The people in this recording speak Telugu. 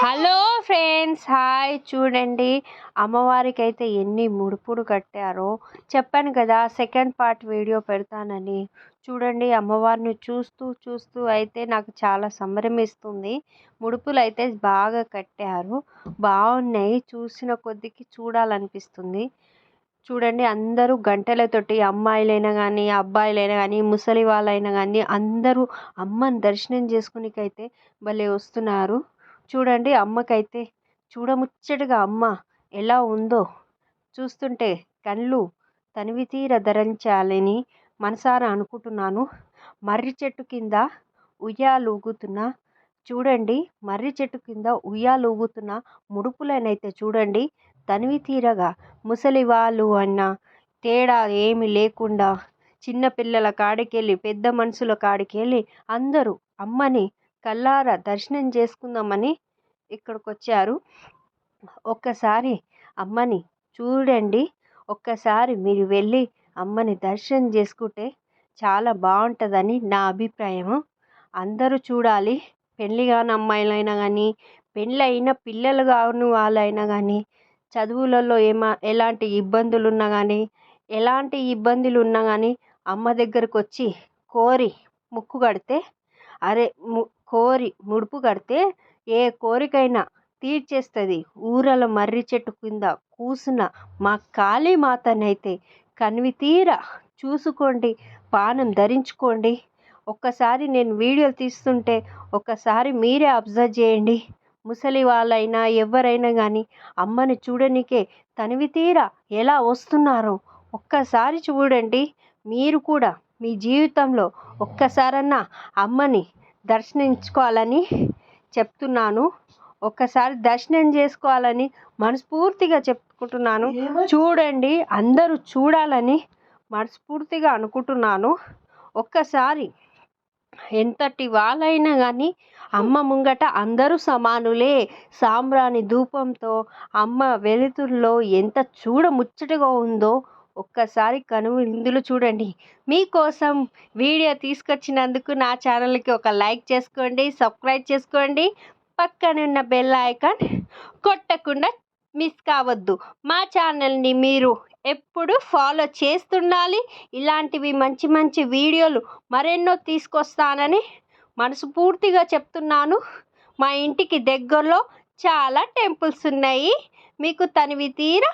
Hello friends hi. చూడండి అమ్మవారికి అయితే ఎన్ని ముడుపులు కట్టారో. చెప్పాను కదా సెకండ్ పార్ట్ వీడియో పెడతానని. చూడండి అమ్మవారిని చూస్తూ చూస్తూ అయితే నాకు చాలా సంభ్రమిస్తుంది. ముడుపులు అయితే బాగా కట్టారు. బాగున్నాయి. చూసిన కొద్దికి చూడాలనిపిస్తుంది. చూడండి అందరూ గంటలతోటి అమ్మాయిలైనా కానీ అబ్బాయిలైనా కానీ ముసలి వాళ్ళైనా కానీ అందరూ అమ్మని దర్శనం చేసుకునికైతే భలే వస్తున్నారు. చూడండి అమ్మకైతే చూడముచ్చటగా అమ్మ ఎలా ఉందో. చూస్తుంటే కళ్ళు తనివి తీర ధరించాలని మనసారా అనుకుంటున్నాను. మర్రి చెట్టు కింద ఉయ్యాలూగుతున్న చూడండి మర్రి చెట్టు కింద ఉయ్యాలూగుతున్న ముడుపులనైతే చూడండి తనివి తీరగా ముసలి వాళ్ళు అన్న తేడా ఏమి లేకుండా చిన్నపిల్లల కాడికెళ్ళి పెద్ద మనుషుల కాడికెళ్ళి అందరూ అమ్మని కళ్ళారా దర్శనం చేసుకుందామని ఇక్కడికి వచ్చారు ఒక్కసారి అమ్మని చూడండి. ఒక్కసారి మీరు వెళ్ళి అమ్మని దర్శనం చేసుకుంటే చాలా బాగుంటుందని నా అభిప్రాయం అందరూ చూడాలి. పెళ్ళి కాని అమ్మాయిలైనా కానీ పెళ్ళైన పిల్లలు కాని వాళ్ళైనా కానీ చదువులలో ఏమా ఎలాంటి ఇబ్బందులు ఉన్నా కానీ ఎలాంటి ఇబ్బందులు ఉన్నా కానీ అమ్మ దగ్గరకు వచ్చి కోరి ముక్కు కడితే అరే ము కోరి ముడుపు కడితే ఏ కోరికైనా తీర్చేస్తుంది. ఊరల మర్రి చెట్టు కింద కూసిన మా కాళీమాతనైతే కనివి తీర చూసుకోండి పానం ధరించుకోండి. ఒక్కసారి నేను వీడియోలు తీస్తుంటే ఒక్కసారి మీరే అబ్జర్వ్ చేయండి. ముసలి వాళ్ళైనా ఎవరైనా కానీ అమ్మని చూడనికే తనివి తీరా ఎలా వస్తున్నారో ఒక్కసారి చూడండి. మీరు కూడా మీ జీవితంలో ఒక్కసారన్నా అమ్మని దర్శించుకోవాలని చెప్తున్నాను. ఒక్కసారి దర్శనం చేసుకోవాలని మనస్ఫూర్తిగా చెప్పుకుంటున్నాను. చూడండి అందరూ చూడాలని మనస్ఫూర్తిగా అనుకుంటున్నాను. ఒక్కసారి ఎంతటి వాళ్ళైనా కానీ అమ్మ ముంగట అందరూ సమానులే. సాంబ్రాణి ధూపంతో అమ్మ వెలుతురులో ఎంత చూడ ముచ్చటగా ఉందో ఒక్కసారి కనువు ఇందులో చూడండి. మీకోసం వీడియో తీసుకొచ్చినందుకు నా ఛానల్కి ఒక లైక్ చేసుకోండి సబ్స్క్రైబ్ చేసుకోండి. పక్కనున్న బెల్ ఐకాన్ కొట్టకుండా మిస్ కావద్దు. మా ఛానల్ని మీరు ఎప్పుడు ఫాలో చేస్తుండాలి? ఇలాంటివి మంచి మంచి వీడియోలు మరెన్నో తీసుకొస్తానని మనస్ఫూర్తిగా చెప్తున్నాను. మా ఇంటికి దగ్గరలో చాలా టెంపుల్స్ ఉన్నాయి. మీకు తనివి తీరా